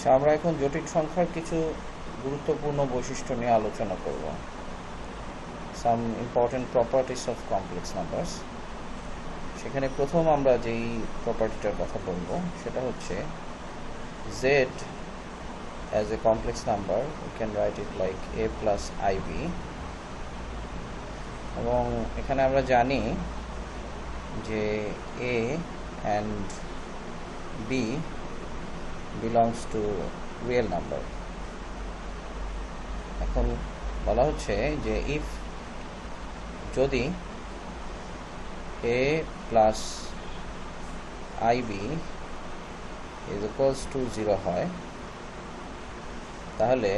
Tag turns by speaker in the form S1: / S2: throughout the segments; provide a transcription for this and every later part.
S1: আচ্ছা আমরা এখন জটিল সংখ্যার কিছু গুরুত্বপূর্ণ বৈশিষ্ট্য নিয়ে আলোচনা করব। Some important properties of complex numbers সেখানে প্রথম আমরা যেই প্রপার্টিটার কথা বলব, সেটা হচ্ছে z as a complex number we can write it like a plus i b এবং এখানে আমরা জানি যে a and b belongs to real number. এখন বলা হচ্ছে যে ইফ যদি a plus i b is equals to zero হয়, তাহলে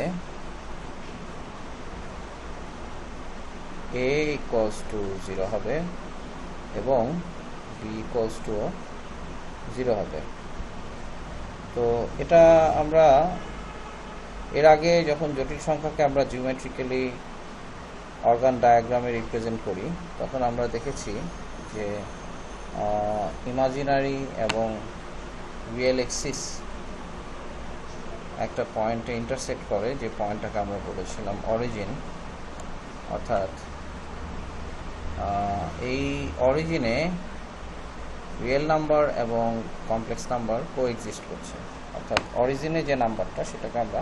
S1: এ ইকুয়ালস টু জিরো হবে এবং বি ইকুয়ালস টু জিরো হবে। তো এটা আমরা এর আগে যখন জটিল সংখ্যাকে আমরা জিওমেট্রিক্যালি অর্গান ডায়াগ্রামে রিপ্রেজেন্ট করি, তখন আমরা দেখেছি যে ইমাজিনারি এবং রিয়েল এক্সিস একটা পয়েন্টে ইন্টারসেক্ট করে, যে পয়েন্টটাকে আমরা বলেছিলাম অরিজিন অর্থাৎ এই অরিজিনে রিয়েল নাম্বার এবং কমপ্লেক্স নাম্বার কো এক্সিস্ট করছে। অর্থাৎ অরিজিনে যে নাম্বারটা, সেটাকে আমরা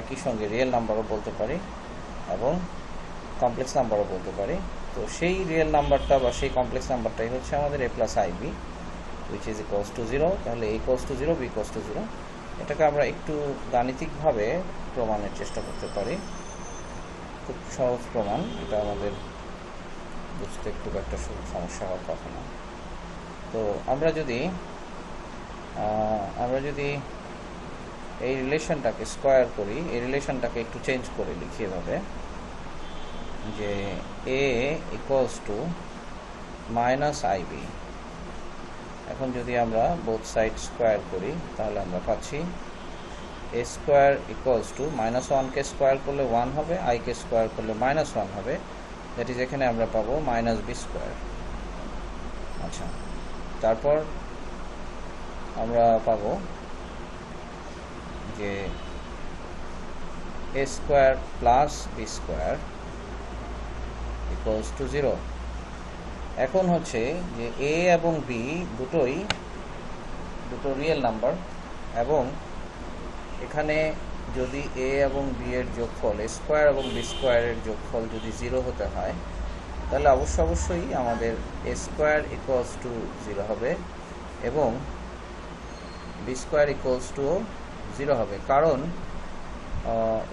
S1: একই সঙ্গে রিয়েল নাম্বারও বলতে পারি এবং কমপ্লেক্স নাম্বারও বলতে পারি। তো সেই রিয়েল নাম্বারটা বা সেই কমপ্লেক্স নাম্বারটাই হচ্ছে আমাদের a plus i b which is equals to zero তাহলে a equals to zero b equals to zero এটাকে আমরা একটু গাণিতিকভাবে প্রমাণের চেষ্টা করতে পারি। খুব সহজ প্রমাণ, এটা আমাদের বুঝতে খুব একটা সমস্যা হওয়ার কথা না। তো আমরা যদি আমরা যদি এই রিলেশনটাকে স্কোয়ার করি, এই রিলেশনটাকে একটু চেঞ্জ করে লিখি এভাবে, যে a equals to minus i b এখন যদি আমরা বোথ সাইড স্কোয়ার করি, তাহলে আমরা পাচ্ছি a square equals to minus ওয়ানকে স্কোয়ার করলে ওয়ান হবে আইকে স্কোয়ার করলে মাইনাস ওয়ান হবে। দ্যাট ইজ এখানে আমরা পাবো মাইনাস বি স্কোয়ার আচ্ছা। তারপর আমরা পাব যে a square plus b square equals to zero এখন হচ্ছে যে এ এবং বি দুটোই, দুটো রিয়েল নাম্বার এবং এখানে যদি এ এবং বি এর যোগফল এ স্কোয়ার এবং বি স্কোয়ারের যোগফল যদি জিরো হতে হয় তাহলে অবশ্য অবশ্যই আমাদের a square equals to zero হবে এবং b square equals to zero হবে। কারণ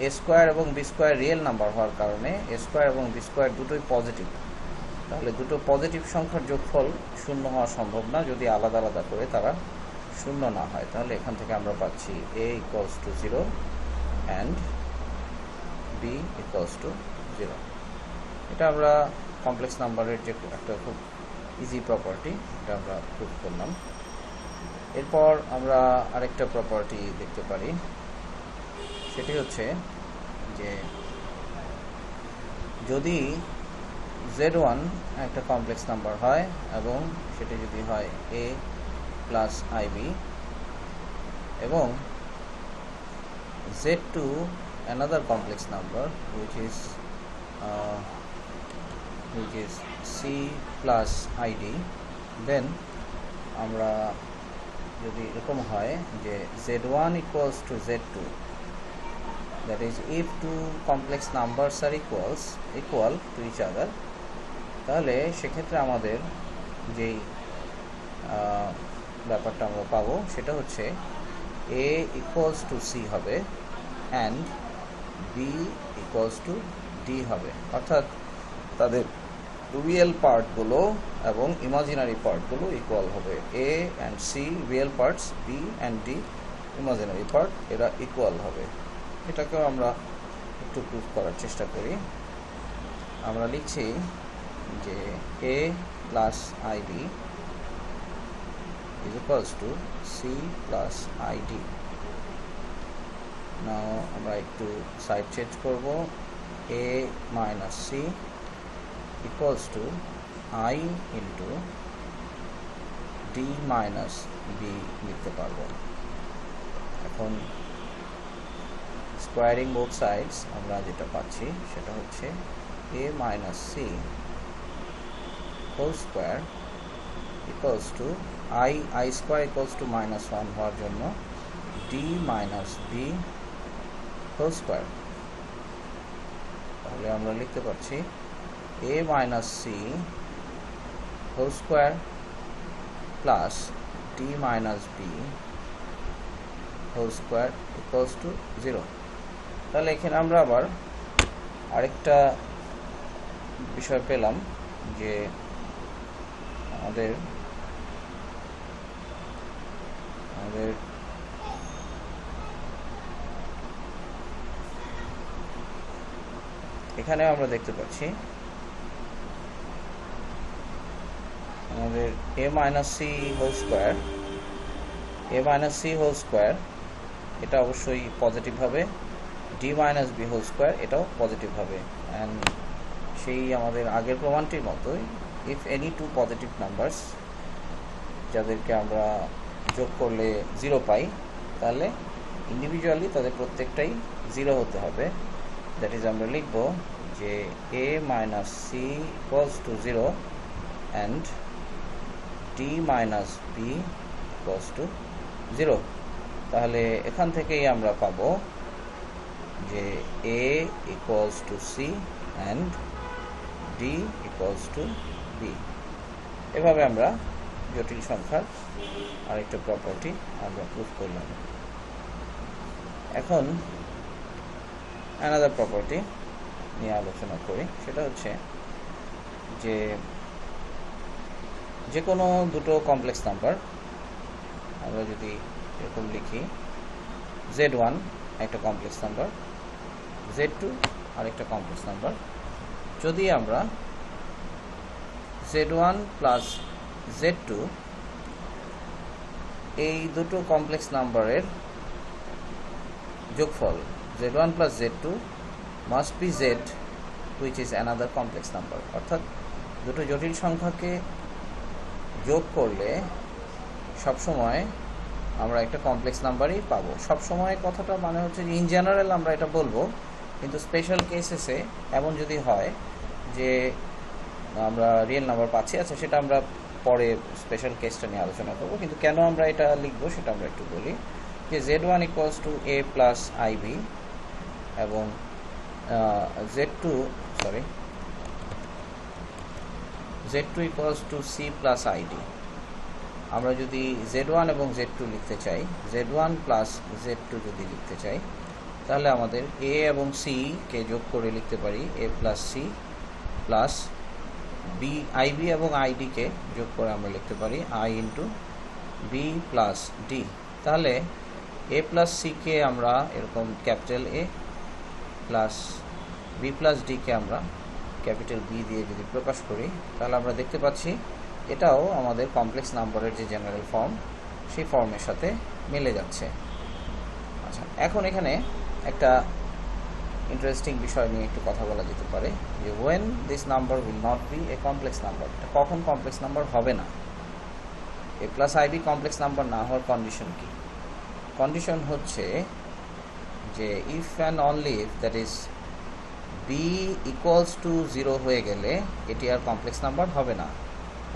S1: এ স্কোয়ার এবং বি স্কোয়ার রিয়েল নাম্বার হওয়ার কারণে এ স্কোয়ার এবং বি স্কোয়ার দুটোই পজিটিভ তাহলে দুটো পজিটিভ সংখ্যার যোগফল শূন্য হওয়া সম্ভব না, যদি আলাদা আলাদা করে তারা শূন্য না হয়। তাহলে এখান থেকে আমরা পাচ্ছি a equals to zero and b equals to zero এটা আমরা কমপ্লেক্স নাম্বারের যে একটা খুব ইজি প্রপার্টি এটা আমরা প্রুভ করলাম। এরপর আমরা আরেকটা প্রপার্টি দেখতে পারি। সেটি হচ্ছে যে যদি জেড ওয়ান একটা কমপ্লেক্স নাম্বার হয় এবং সেটি যদি হয় এ প্লাস আইবি এবং z two another complex number which uh, which is c plus id then আমরা যদি এরকম হয় যে z1 equals to z2 that is if two complex numbers are equals equal to each other তাহলে সেক্ষেত্রে আমাদের যেই ব্যাপারটা আমরা পাবো সেটা হচ্ছে a equals to c হবে and b equals to d হবে অর্থাৎ তাদের রিয়েল পার্টগুলো এবং ইমাজিনারি পার্টগুলো ইকুয়াল হবে a and c real parts b and d imaginary part এরা ইকুয়াল হবে। এটাকেও আমরা একটু প্রুভ করার চেষ্টা করি। আমরা লিখছি যে a plus i d equals to c plus i d now আমরা একটু সাইড চেঞ্জ করব। A minus c equals to i into d minus b লিখতে পারব এখন স্কোয়ারিং বোথ সাইডস আমরা যেটা পাচ্ছি সেটা হচ্ছে a minus c whole square equals to i i square equals to minus one হওয়ার জন্য d minus b whole square তাহলে আমরা লিখতে পারছি a minus c whole square plus d minus b whole square equals to zero তাহলে এখানে আমরা আবার আরেকটা বিষয় পেলাম যে আমাদের আমাদের এখানে আমরা দেখতে পাচ্ছি আমাদের a minus c whole square a minus c whole square এটা অবশ্যই পজিটিভ হবে। D minus b whole square এটাও পজিটিভ হবে। অ্যান্ড সেই আমাদের আগের প্রমাণটির মতোই if any two positive numbers যাদেরকে আমরা যোগ করলে জিরো পাই, তাহলে ইন্ডিভিজুয়ালি তাদের প্রত্যেকটাই জিরো হতে হবে। দ্যাট ইজ আমরা লিখব যে a minus c equals to zero and d minus b equals to zero তাহলে এখান থেকেই আমরা পাবো যে a equals to c and d equals to b এভাবে আমরা জটিল সংখ্যার আরেকটা প্রপার্টি আমরা প্রুফ করলাম। এখন অ্যানাদার প্রপার্টি নিয়ে আলোচনা করি। সেটা হচ্ছে যে যে কোনো দুটো কমপ্লেক্স নাম্বার আমরা যদি এরকম লিখি জেড ওয়ান একটা কমপ্লেক্স নাম্বার জেড টু আরেকটা কমপ্লেক্স নাম্বার যদি আমরা z one plus z two এই দুটো কমপ্লেক্স নাম্বারের যোগফল z one plus z two must be z which is another complex number অর্থাৎ দুটো জটিল সংখ্যাকে যোগ করলে সবসময় আমরা একটা কমপ্লেক্স নাম্বারই পাবো। সবসময় কথাটা মানে হচ্ছে যে ইন জেনারেল আমরা এটা বলব, কিন্তু স্পেশাল কেসেসে এমন যদি হয় যে আমরা রিয়েল নাম্বার পাচ্ছি আচ্ছা সেটা আমরা পরে স্পেশাল কেসটা নিয়ে আলোচনা করব, কিন্তু কেন আমরা এটা লিখব সেটা আমরা একটু বলি। যে z one equals to a plus i b এবং z two sorry z two equals to c plus i d আমরা যদি জেড ওয়ান এবং জেড টু লিখতে চাই z one plus z two যদি লিখতে চাই, তাহলে আমাদের এ এবং সি কে যোগ করে লিখতে পারি a plus c plus b i b এবং আইডিকে যোগ করে আমরা লিখতে পারি i into b plus d তাহলে এ প্লাস সিকে আমরা এরকম capital a plus b plus decay আমরা ক্যাপিটাল বি দিয়ে যদি প্রকাশ করি, তাহলে আমরা দেখতে পাচ্ছি এটাও আমাদের কমপ্লেক্স নাম্বারের যে জেনারেল ফর্ম সেই ফর্মের সাথে মিলে যাচ্ছে। আচ্ছা এখন এখানে একটা ইন্টারেস্টিং বিষয় নিয়ে একটু কথা বলা যেতে পারে, যে when this number will not be a complex number এটা কখন কমপ্লেক্স নাম্বার হবে না? A plus i b complex number না হওয়ার কন্ডিশন কি? কন্ডিশন হচ্ছে যে if and only if that is b equals to zero হয়ে গেলে এটি আর কমপ্লেক্স নাম্বার হবে না।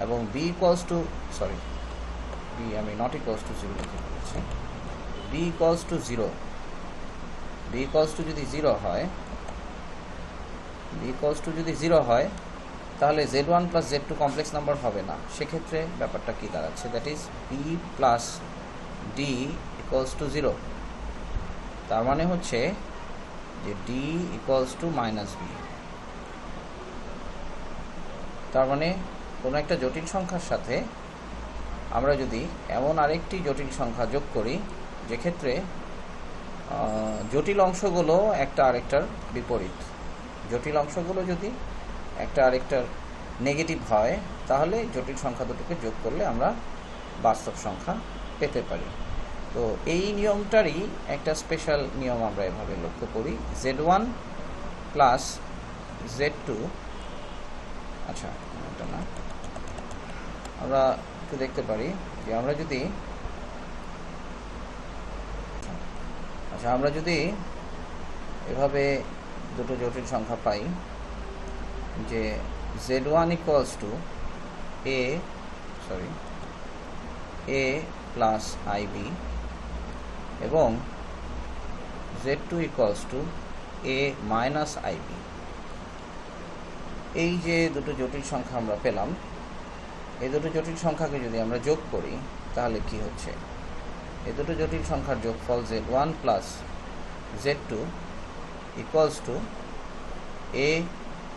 S1: এবং b equals to sorry b আমি নট ইকুয়ালস টু জিরো লিখে ফেলেছি b equals to zero b equals to যদি জিরো হয় বি ইকুয়ালস টু যদি জিরো হয়, তাহলে z one plus z two complex number হবে না। সেক্ষেত্রে ব্যাপারটা কী দাঁড়াচ্ছে? That is b plus d equals to zero তার মানে হচ্ছে যে d equals to minus b তার মানে কোনো একটা জটিল সংখ্যার সাথে আমরা যদি এমন আরেকটি জটিল সংখ্যা যোগ করি, যেক্ষেত্রে জটিল অংশগুলো একটা আরেকটার বিপরীত। জটিল অংশগুলো যদি একটা আরেকটার নেগেটিভ হয়, তাহলে জটিল সংখ্যা দুটোকে যোগ করলে আমরা বাস্তব সংখ্যা পেতে পারি। তো এই নিয়মটারই একটা স্পেশাল নিয়ম আমরা এভাবে লক্ষ্য করি। Z one plus z two আচ্ছা এটা না। আমরা একটু দেখতে পারি যে আমরা যদি আচ্ছা আমরা যদি এভাবে দুটো জটিল সংখ্যা পাই, যে z one equals to a sorry a plus i b এবং z two equals to a minus i b এই যে দুটো জটিল সংখ্যা আমরা পেলাম, এই দুটো জটিল সংখ্যাকে যদি আমরা যোগ করি, তাহলে কি হচ্ছে? এই দুটো জটিল সংখ্যার যোগফল z one plus z two equals to a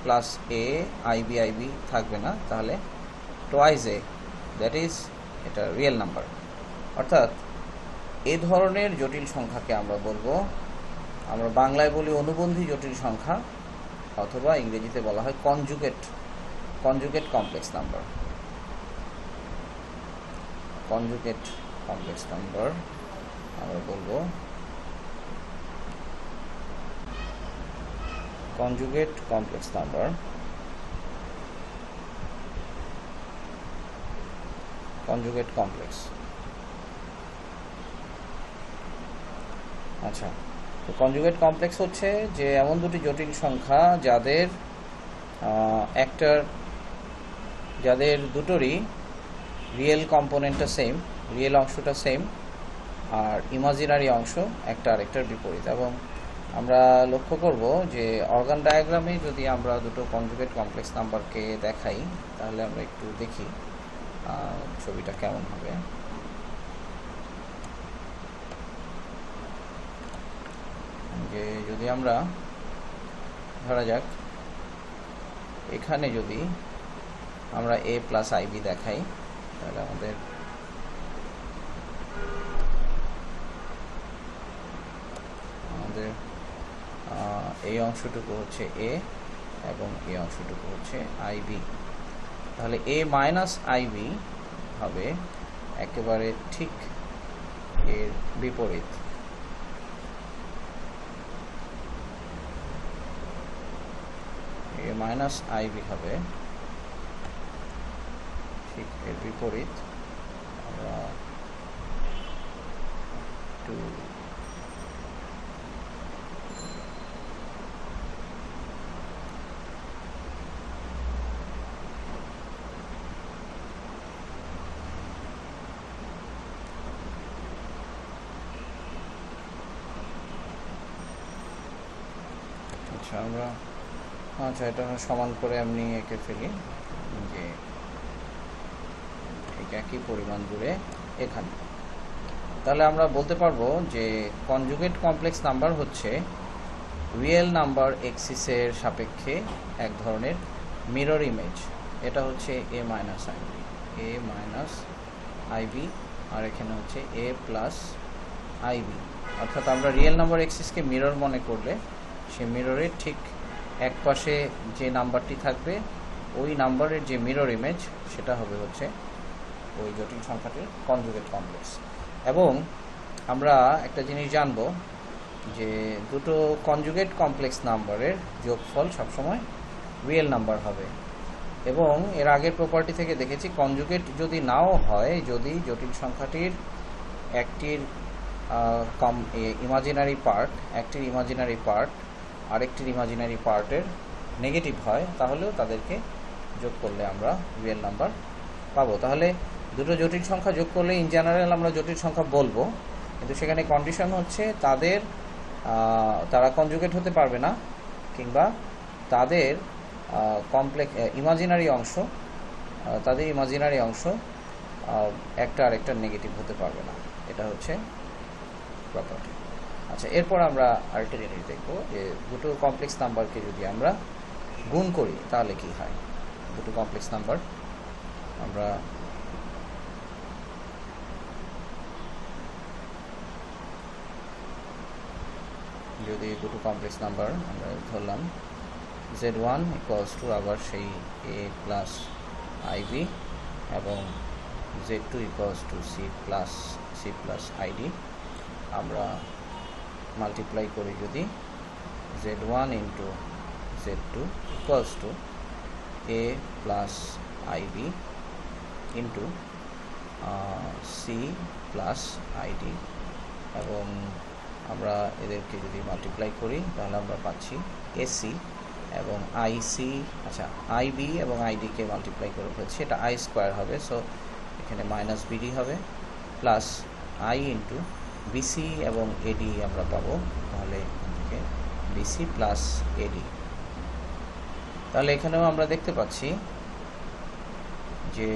S1: plus a i b i b থাকবে না, তাহলে টোয়াইজ এ দ্যাট ইজ এটা রিয়েল নাম্বার অর্থাৎ এ ধরনের জটিল সংখ্যাকে আমরা বলব। আমরা বাংলায় বলি অনুবন্ধী জটিল সংখ্যা, অথবা ইংরেজিতে বলা হয় conjugate conjugate complex number conjugate complex number আমরা বলব। Conjugate complex number conjugate complex আচ্ছা। তো কনজুগেট কমপ্লেক্স হচ্ছে যে এমন দুটি জটিল সংখ্যা যাদের একটার যাদের দুটোরই রিয়েল কম্পোনেন্টটা সেম রিয়েল অংশটা সেম আর ইমাজিনারি অংশ একটা আরেকটার বিপরীত। এবং আমরা লক্ষ্য করব যে অর্গান ডায়াগ্রামে যদি আমরা দুটো কনজুগেট কমপ্লেক্স নাম্বারকে দেখাই, তাহলে আমরা একটু দেখি ছবিটা কেমন হবে। যে যদি আমরা, ধরা যাক, এখানে যদি আমরা এ প্লাস আইবি দেখাই, তাহলে আমাদের আমাদের এই অংশটুকু হচ্ছে এ এবং এই অংশটুকু হচ্ছে আইবি তাহলে এ মাইনাস আইবি হবে একেবারে ঠিক এর বিপরীত এ মাইনাস আইবি হবে ঠিক এর বিপরীত আমরা একটু আচ্ছা আমরা আচ্ছা এটা সমান করে এমনি এঁকে ফেলি। যে ঠিক একই পরিমাণ দূরে এখানে। তাহলে আমরা বলতে পারব যে কনজুগেট কমপ্লেক্স নাম্বার হচ্ছে রিয়েল নাম্বার এক্সিসের সাপেক্ষে এক ধরনের মিরর ইমেজ এটা হচ্ছে a minus i b a minus i b আর এখানে হচ্ছে এ প্লাস আইবি অর্থাৎ আমরা রিয়েল নাম্বার এক্সিসকে মিরর মনে করলে সে মিররের ঠিক এক পাশে যে নাম্বারটি থাকবে, ওই নাম্বারের যে মিরর ইমেজ সেটা হবে হচ্ছে ওই জটিল সংখ্যাটির কনজুগেট কমপ্লেক্স এবং আমরা একটা জিনিস জানব যে দুটো কনজুগেট কমপ্লেক্স নাম্বারের যোগফল সবসময় রিয়েল নাম্বার হবে। এবং এর আগের প্রপার্টি থেকে দেখেছি কনজুগেট যদি নাও হয়, যদি জটিল সংখ্যাটির একটির কম ইমাজিনারি পার্ট একটির ইমাজিনারি পার্ট আরেকটির ইমাজিনারি পার্টের নেগেটিভ হয়, তাহলেও তাদেরকে যোগ করলে আমরা রিয়েল নাম্বার পাবো। তাহলে দুটো জটিল সংখ্যা যোগ করলে ইন জেনারেল আমরা জটিল সংখ্যা বলব, কিন্তু সেখানে কন্ডিশন হচ্ছে তাদের তারা কনজুগেট হতে পারবে না, কিংবা তাদের কমপ্লেক্স ইমাজিনারি অংশ তাদের ইমাজিনারি অংশ একটা আরেকটা নেগেটিভ হতে পারবে না। এটা হচ্ছে প্রপার্টি আচ্ছা এরপর আমরা আরেকটা জিনিস দেখব যে দুটো কমপ্লেক্স নাম্বারকে যদি আমরা গুণ করি, তাহলে কি হয়? দুটো কমপ্লেক্স নাম্বার আমরা যদি দুটো কমপ্লেক্স নাম্বার আমরা ধরলাম জেড ওয়ান ইকুয়ালস টু আবার সেই এ প্লাস আইবি এবং z two equals to c plus c plus i d আমরা মাল্টিপ্লাই করি যদি z one into z two equals to a plus i b into c plus i d এবং আমরা এদেরকে যদি মাল্টিপ্লাই করি, তাহলে আমরা পাচ্ছি এসি এবং আইসি আচ্ছা আইবি এবং আইডিকে মাল্টিপ্লাই করে ফেলছি। এটা আই স্কোয়ার হবে সো এখানে মাইনাস বিডি হবে plus i into b c এবং এডি আমরা পাবো। তাহলে বিসি প্লাস এডি তাহলে এখানেও আমরা দেখতে পাচ্ছি যে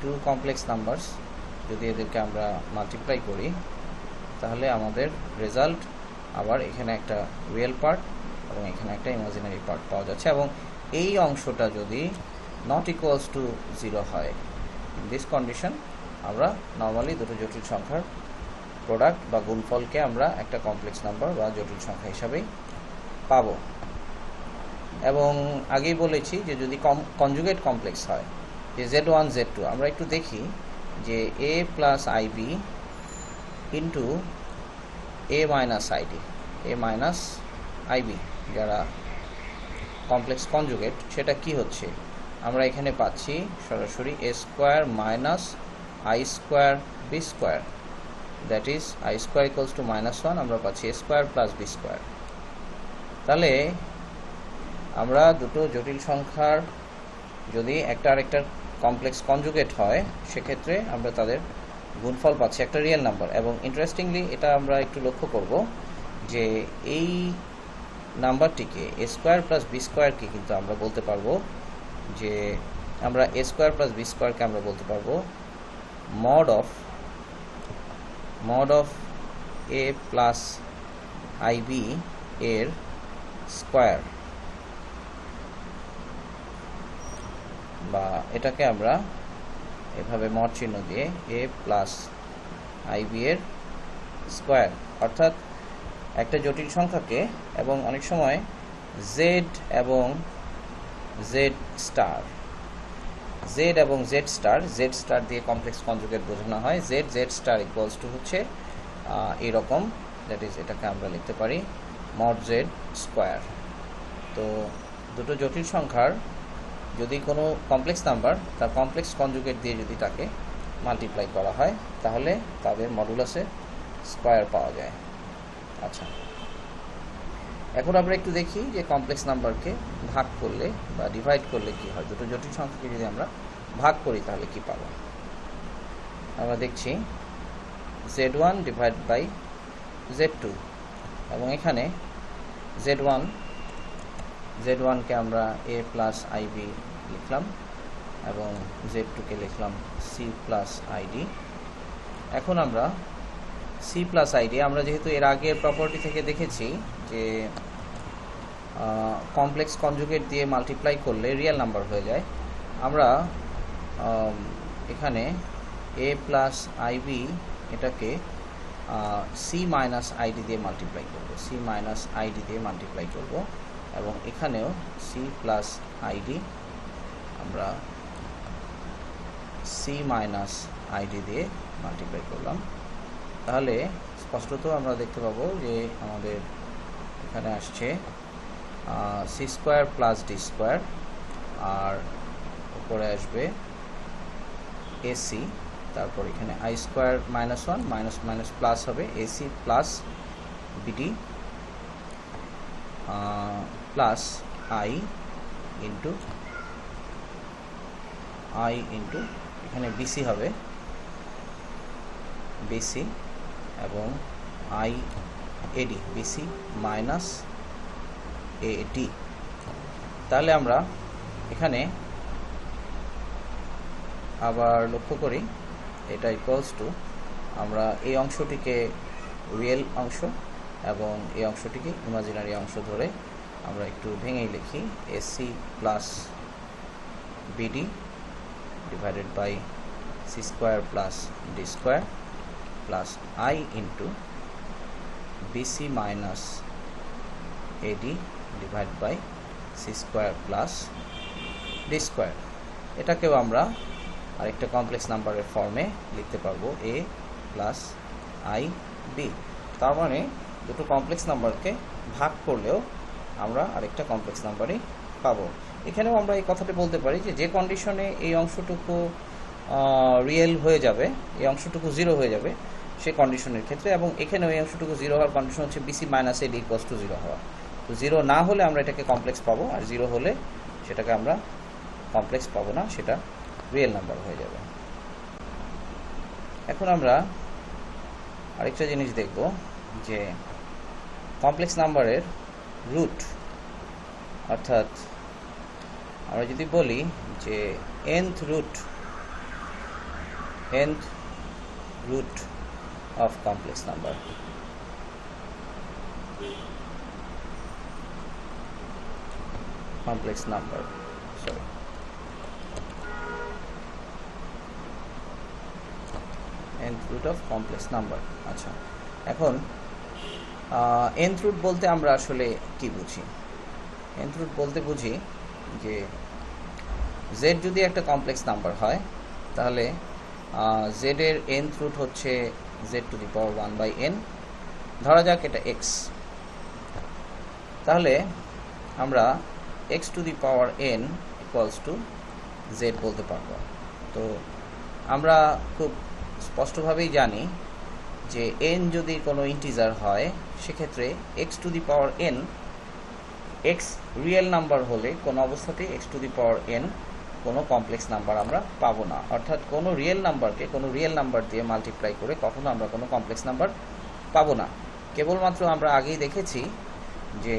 S1: টু কমপ্লেক্স নাম্বারস যদি এদেরকে আমরা মাল্টিপ্লাই করি, তাহলে আমাদের রেজাল্ট আবার এখানে একটা রিয়েল পার্ট এবং এখানে একটা ইমাজিনারি পার্ট পাওয়া যাচ্ছে। এবং এই অংশটা যদি নট ইকুয়ালস টু জিরো হয় দিস কন্ডিশন আমরা নর্মালি দুটো জটিল সংখ্যার প্রোডাক্ট বা গুণফলকে আমরা একটা কমপ্লেক্স নাম্বার বা জটিল সংখ্যা হিসাবেই পাব। এবং আগেই বলেছি যে যদি কম কনজুগেট কমপ্লেক্স হয়, যে জেড ওয়ান জেড টু আমরা একটু দেখি যে a plus i b into a minus i d a minus i b যারা কমপ্লেক্স কনজুগেট সেটা কি হচ্ছে? আমরা এখানে পাচ্ছি সরাসরি a square minus i square b square that is i square equals to minus one আমরা পাচ্ছি a square plus b square তাহলে আমরা দুটো জটিল সংখ্যার যদি একটা আরেকটার কমপ্লেক্স কনজুগেট হয়, সেক্ষেত্রে আমরা তাদের গুণফল পাচ্ছি একটা রিয়েল নাম্বার এবং ইন্টারেস্টিংলি এটা আমরা একটু লক্ষ্য করব যে এই নাম্বারটিকে এ স্কোয়ার প্লাস বি স্কোয়ারকে কিন্তু আমরা বলতে পারব যে আমরা এ স্কোয়ার প্লাস বি স্কোয়ারকে আমরা বলতে পারব mod of mod of a plus i b এর স্কোয়ার। বা এটাকে আমরা এভাবে মড চিহ্ন দিয়ে এ প্লাস আইবি এর স্কোয়ার। অর্থাৎ একটা জটিল সংখ্যাকে এবং অনেক সময় জেড এবং জেড স্টার। জেড এবং জেড স্টার জেড স্টার দিয়ে কমপ্লেক্স কনজুগেট বোঝানো হয়। Z z star equals to হচ্ছে এরকম দ্যাট ইজ এটাকে আমরা লিখতে পারি মড জেড স্কোয়ার তো দুটো জটিল সংখ্যার, যদি কোনো কমপ্লেক্স নাম্বার তার কমপ্লেক্স কনজুগেট দিয়ে যদি তাকে মাল্টিপ্লাই করা হয়, তাহলে তাদের মডুলাসের স্কোয়ার পাওয়া যায়। আচ্ছা। এখন আমরা একটু দেখি যে কমপ্লেক্স নাম্বারকে ভাগ করলে বা ডিভাইড করলে কি হয়? দুটো জটিল সংখ্যাকে যদি আমরা ভাগ করি, তাহলে কি পাবো? আমরা দেখছি z one divide by z two এবং এখানে জেড ওয়ান জেড ওয়ানকে আমরা এ প্লাস আইবি লিখলাম এবং জেড টুকে লিখলাম সি প্লাস আইডি এখন আমরা সি প্লাস আইডি আমরা যেহেতু এর আগের প্রপার্টি থেকে দেখেছি যে কমপ্লেক্স কনজুগেট দিয়ে মাল্টিপ্লাই করলে রিয়েল নাম্বার হয়ে যায়। আমরা এখানে এ প্লাস আইবি এটাকে সি মাইনাস আইডি দিয়ে মাল্টিপ্লাই করব। সি মাইনাস আইডি দিয়ে মাল্টিপ্লাই করব। এবং এখানেও সি প্লাস আইডি আমরা সি মাইনাস আইডি দিয়ে মাল্টিপ্লাই করলাম। তাহলে স্পষ্টত আমরা দেখতে পাবো যে আমাদের এখানে আসছে c square plus d square আর উপরে আসবে এসি তারপর এখানে i square minus one minus minus plus হবে a c plus b d plus i into i into এখানে বিসি হবে বিসি এবং i a d b c minus a d তাহলে আমরা এখানে আবার লক্ষ্য করি, এটা ইকুয়ালস টু আমরা এই অংশটিকে রিয়েল অংশ এবং এই অংশটিকে ইমাজিনারি অংশ ধরে আমরা একটু ভেঙেই লিখি a c plus b d divided by c square plus d square plus i into b c minus a d divide by c square plus d square এটাকেও আমরা আরেকটা কমপ্লেক্স নাম্বারের ফর্মে লিখতে পারব এ প্লাস আই বি তার মানে দুটো কমপ্লেক্স নাম্বারকে ভাগ করলেও আমরা আরেকটা কমপ্লেক্স নাম্বারই পাবো। এখানেও আমরা এই কথাটি বলতে পারি যে যে কন্ডিশনে এই অংশটুকু রিয়েল হয়ে যাবে, এই অংশটুকু জিরো হয়ে যাবে সে কন্ডিশনের ক্ষেত্রে এবং এখানে ওই অংশটুকু জিরো হওয়ার কন্ডিশন হচ্ছে b c minus a d equals to zero হওয়া। তো জিরো না হলে আমরা এটাকে কমপ্লেক্স পাবো আর জিরো হলে সেটাকে আমরা কমপ্লেক্স পাবো না, সেটা রিয়েল নাম্বার হয়ে যাবে। এখন আমরা আরেকটা জিনিস দেখব যে কমপ্লেক্স নাম্বারের রুট অর্থাৎ আমরা যদি বলি যে nth root nth root of complex number complex number sorry nth root of complex number আচ্ছা এখন nth root বলতে আমরা আসলে কি বুঝি nth root বলতে বুঝি যে z যদি একটা কমপ্লেক্স নাম্বার হয় তাহলে জেড এর nth রুট হচ্ছে z to the power one by n ধরা যাক এটা এক্স তাহলে আমরা x to the power n equals to z বলতে পারব। তো আমরা খুব স্পষ্টভাবেই জানি যে এন যদি কোনো ইন্টিজার হয়, সেক্ষেত্রে x to the power n x real number হলে কোনো অবস্থাতেই x to the power n কোনো কমপ্লেক্স নাম্বার আমরা পাবো না। অর্থাৎ কোনো রিয়েল নাম্বারকে কোনো রিয়েল নাম্বার দিয়ে মাল্টিপ্লাই করে কখনো আমরা কোনো কমপ্লেক্স নাম্বার পাবো না। কেবলমাত্র আমরা আগেই দেখেছি যে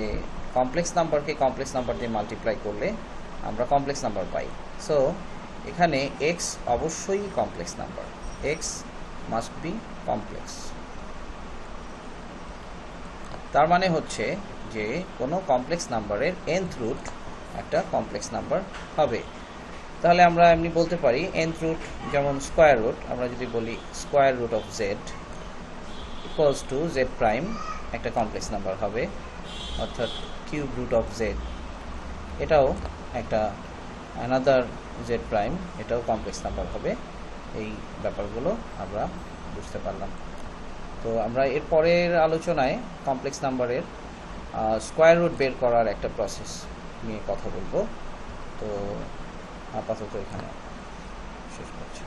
S1: কমপ্লেক্স নাম্বারকে কমপ্লেক্স নাম্বার দিয়ে মাল্টিপ্লাই করলে আমরা কমপ্লেক্স নাম্বার পাই। সো এখানে এক্স অবশ্যই complex number x must be complex তার মানে হচ্ছে যে কোনো কমপ্লেক্স নাম্বারের nth রুট একটা কমপ্লেক্স নাম্বার হবে। তাহলে আমরা এমনি বলতে পারি nth রুট যেমন স্কোয়ার রুট আমরা যদি বলি square root of z equals to z prime একটা কমপ্লেক্স নাম্বার হবে, অর্থাৎ কিউব রুট অফ জেড এটাও একটা অ্যানাদার জেড প্রাইম এটাও কমপ্লেক্স নাম্বার হবে। এই ব্যাপারগুলো আমরা বুঝতে পারলাম। তো আমরা এর পরের আলোচনায় কমপ্লেক্স নাম্বারের স্কোয়ার রুট বের করার একটা প্রসেস নিয়ে কথা বলব। তো আপাতত এখানে শেষ করছি।